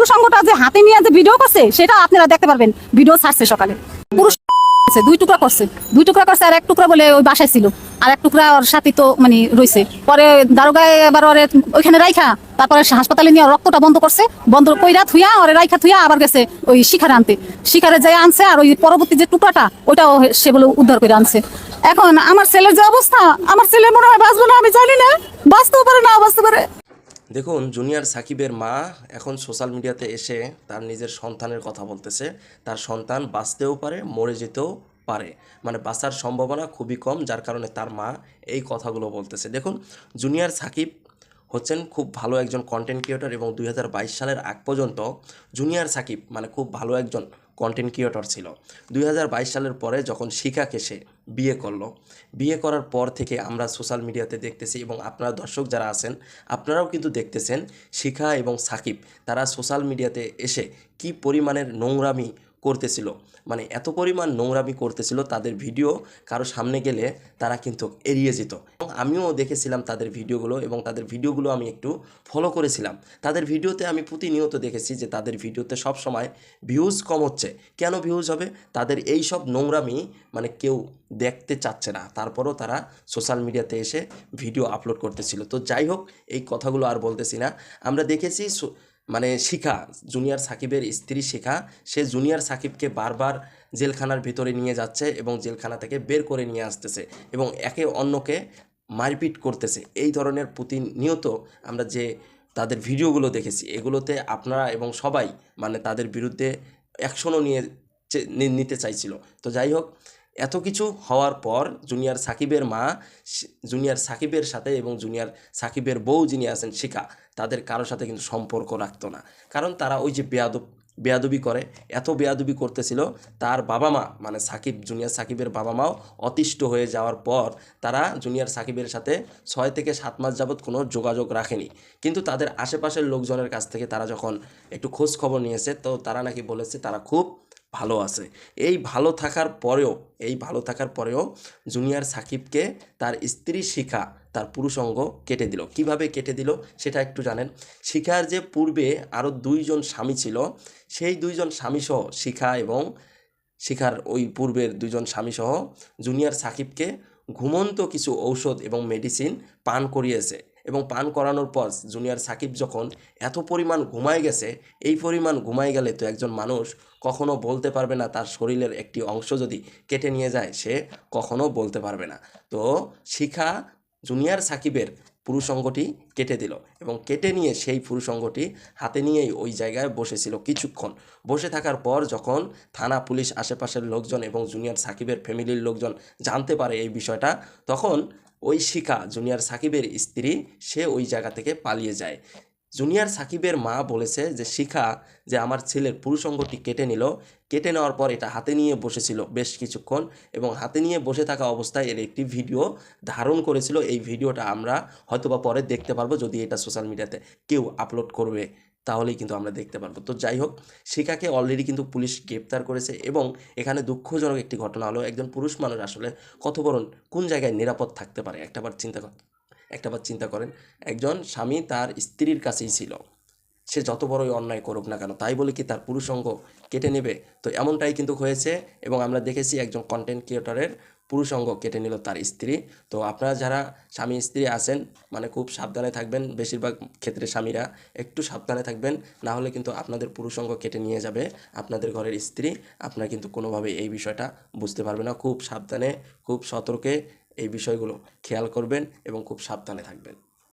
পুরুষাঙ্গটা যে হাতে নিয়ে যে ভিডিও করছে, সেটা আপনারা দেখতে পারবেন। ভিডিও ছাড়ছে সকালে। পুরুষ দুই টুকরা করছে। দুই টুকরা করছে আর এক টুকরা বলে ওই বাসায় ছিল। আর এক টুকরা ওর সাথে তো মানে রয়েছে পরে দারোগায় এবার ওরে ওইখানে রাইখা, তারপরে হাসপাতালে নিয়ে রক্তটা বন্ধ করছে। বন্ধ কইরা থুইয়া, ওরে রাইখা থুইয়া আবার গেছে ওই শিখারে আনতে। শিখারে যাই আনছে আর ওই পরবর্তী যে টুকরাটা ওইটাও সে বলে উদ্ধার করে আনছে। এখন আমার ছেলের যে অবস্থা, আমার ছেলে মনে হয় বাঁচবো না, আমি জানি না। বাঁচতেও পারে না, বাঁচতে পারে। দেখুন, জুনিয়র সাকিবের মা এখন সোশ্যাল মিডিয়াতে এসে তার নিজের সন্তানের কথা বলতেছে। তার সন্তান বাঁচতেও পারে, মরে যেতেও পারে। মানে বাঁচার সম্ভাবনা খুবই কম, যার কারণে তার মা এই কথাগুলো বলতেছে। দেখুন, জুনিয়র সাকিব হচ্ছেন খুব ভালো একজন কন্টেন্ট ক্রিয়েটর এবং দুই হাজার বাইশ সালের আগ পর্যন্ত জুনিয়র সাকিব মানে খুব ভালো একজন কন্টেন্ট ক্রিয়েটর ছিল। দুই হাজার বাইশ সালের পরে যখন শিখাকে সে বিয়ে করল, বিয়ে করার পর থেকে আমরা সোশ্যাল মিডিয়াতে দেখতেছি এবং আপনারা দর্শক যারা আছেন, আপনারাও কিন্তু দেখতেছেন শিখা এবং সাকিব, তারা সোশ্যাল মিডিয়াতে এসে কি পরিমাণের নোংরামি করতেছিল। মানে এত পরিমাণ নোংরামি করতেছিল তাদের ভিডিও কারও সামনে গেলে তারা কিন্তু এড়িয়ে যেত। এবং আমিও দেখেছিলাম তাদের ভিডিওগুলো এবং তাদের ভিডিওগুলো আমি একটু ফলো করেছিলাম। তাদের ভিডিওতে আমি প্রতিনিয়ত দেখেছি যে তাদের ভিডিওতে সব সময় ভিউজ কম হচ্ছে। কেন ভিউজ হবে? তাদের এই সব নোংরামি মানে কেউ দেখতে চাচ্ছে না। তারপরও তারা সোশ্যাল মিডিয়াতে এসে ভিডিও আপলোড করতেছিল। তো যাই হোক, এই কথাগুলো আর বলতেছি না। আমরা দেখেছি মানে শিখা, জুনিয়র সাকিবের স্ত্রী শিখা, সে জুনিয়র সাকিবকে বারবার জেলখানার ভিতরে নিয়ে যাচ্ছে এবং জেলখানা থেকে বের করে নিয়ে আসতেছে এবং একে অন্যকে মারপিট করতেছে। এই ধরনের প্রতিনিয়ত আমরা যে তাদের ভিডিওগুলো দেখেছি, এগুলোতে আপনারা এবং সবাই মানে তাদের বিরুদ্ধে অ্যাকশনও নিয়ে নিতে চাইছিল। তো যাই হোক এত কিছু হওয়ার পর জুনিয়র সাকিবের মা জুনিয়র সাকিবের সাথে এবং জুনিয়র সাকিবের বউ যিনি আছেন শিখা তাদের কারোর সাথে কিন্তু সম্পর্ক রাখতো না। কারণ তারা ওই যে বেয়াদব বেয়াদবি করে, এত বেয়াদবি করতেছিল, তার বাবা মা মানে সাকিব, জুনিয়র সাকিবের বাবা মাও অতিষ্ঠ হয়ে যাওয়ার পর তারা জুনিয়র সাকিবের সাথে ছয় থেকে সাত মাস যাবৎ কোনো যোগাযোগ রাখেনি। কিন্তু তাদের আশেপাশের লোকজনের কাছ থেকে তারা যখন একটু খোঁজ খবর নিয়েছে, তো তারা নাকি বলেছে তারা খুব ভালো আছে। এই ভালো থাকার পরেও, এই ভালো থাকার পরেও জুনিয়র সাকিবকে তার স্ত্রী শিখা, তার পুরুষঙ্গ কেটে দিল। কীভাবে কেটে দিল সেটা একটু জানেন। শিখার যে পূর্বে আরও দুইজন স্বামী ছিল, সেই দুইজন স্বামীসহ শিখা এবং শিখার ওই পূর্বের দুজন স্বামীসহ জুনিয়র সাকিবকে ঘুমন্ত কিছু ঔষধ এবং মেডিসিন পান করিয়েছে। এবং পান করানোর পর জুনিয়র সাকিব যখন এত পরিমাণ ঘুমায় গেছে, এই পরিমাণ ঘুমায় গেলে তো একজন মানুষ কখনো বলতে পারবে না তার শরীরের একটি অংশ যদি কেটে নিয়ে যায়, সে কখনো বলতে পারবে না। তো শিখা জুনিয়র সাকিবের পুরুষঙ্গটি কেটে দিল এবং কেটে নিয়ে সেই পুরুষ পুরুষঙ্গটি হাতে নিয়েই ওই জায়গায় বসেছিল কিছুক্ষণ। বসে থাকার পর যখন থানা পুলিশ আশেপাশের লোকজন এবং জুনিয়র সাকিবের ফ্যামিলির লোকজন জানতে পারে এই বিষয়টা, তখন ওই শিখা জুনিয়র সাকিবের স্ত্রী, সে ওই জায়গা থেকে পালিয়ে যায়। জুনিয়র সাকিবের মা বলেছে যে, শিখা, যে আমার ছেলের পুরুষঙ্গটি কেটে নিল। কেটে নেওয়ার পর এটা হাতে নিয়ে বসেছিল বেশ কিছুক্ষণ এবং হাতে নিয়ে বসে থাকা অবস্থায় এর একটি ভিডিও ধারণ করেছিল। এই ভিডিওটা আমরা হয়তোবা পরে দেখতে পারব যদি এটা সোশ্যাল মিডিয়াতে কেউ আপলোড করবে। তাহলেই কিন্তু আমরা দেখতে পারব। তো যাই হোক শিখাকে অলরেডি কিন্তু পুলিশ গ্রেপ্তার করেছে এবং এখানে দুঃখজনক একটি ঘটনা হলো, একজন পুরুষ মানুষ আসলে কত বড় কোন জায়গায় নিরাপদ থাকতে পারে? একটাবার চিন্তা কর একটাবার চিন্তা করেন, একজন স্বামী তার স্ত্রীর কাছেই ছিল। সে যত বড়ই অন্যায় করুক না কেন, তাই বলে কি তার পুরুষঙ্গ কেটে নেবে? তো এমনটাই কিন্তু হয়েছে এবং আমরা দেখেছি একজন কন্টেন্ট ক্রিয়েটরের পুরুষঙ্গ কেটে নিল তার স্ত্রী। তো আপনারা যারা স্বামী স্ত্রী আছেন মানে খুব সাবধানে থাকবেন, বেশিরভাগ ক্ষেত্রে স্বামীরা একটু সাবধানে থাকবেন, না হলে কিন্তু আপনাদের পুরুষঙ্গ কেটে নিয়ে যাবে আপনাদের ঘরের স্ত্রী। আপনারা কিন্তু কোনোভাবে এই বিষয়টা বুঝতে পারবে না। খুব সাবধানে, খুব সতর্কে এই বিষয়গুলো খেয়াল করবেন এবং খুব সাবধানে থাকবেন।